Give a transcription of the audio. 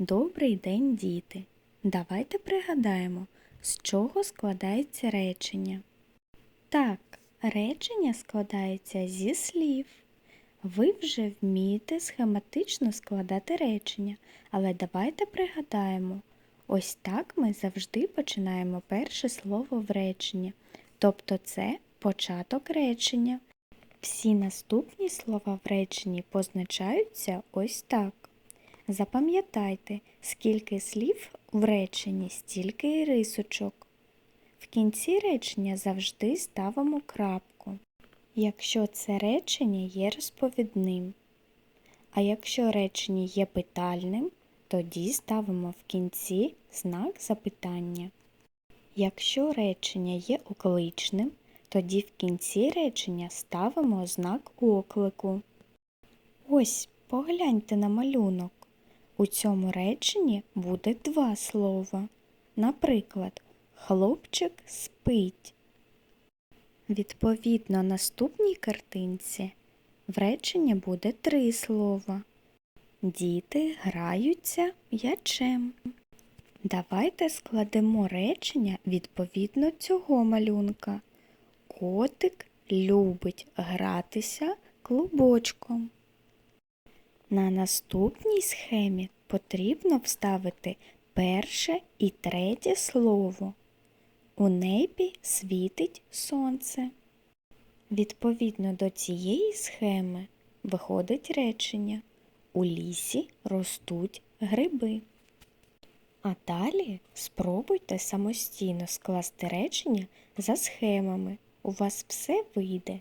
Добрий день, діти! Давайте пригадаємо, з чого складається речення. Так, речення складається зі слів. Ви вже вмієте схематично складати речення, але давайте пригадаємо, ось так ми завжди починаємо перше слово в реченні, тобто це початок речення. Всі наступні слова в реченні позначаються ось так. Запам'ятайте, скільки слів в реченні, стільки і рисочок. В кінці речення завжди ставимо крапку, якщо це речення є розповідним. А якщо речення є питальним, тоді ставимо в кінці знак запитання. Якщо речення є окличним, тоді в кінці речення ставимо знак оклику. Ось, погляньте на малюнок. У цьому реченні буде два слова. Наприклад, хлопчик спить. Відповідно, наступній картинці в реченні буде три слова. Діти граються м'ячем. Давайте складемо речення відповідно цього малюнка. Котик любить гратися клубочком. На наступній схемі потрібно вставити перше і третє слово. У небі світить сонце. Відповідно до цієї схеми виходить речення У лісі ростуть гриби. А далі спробуйте самостійно скласти речення за схемами. У вас все вийде.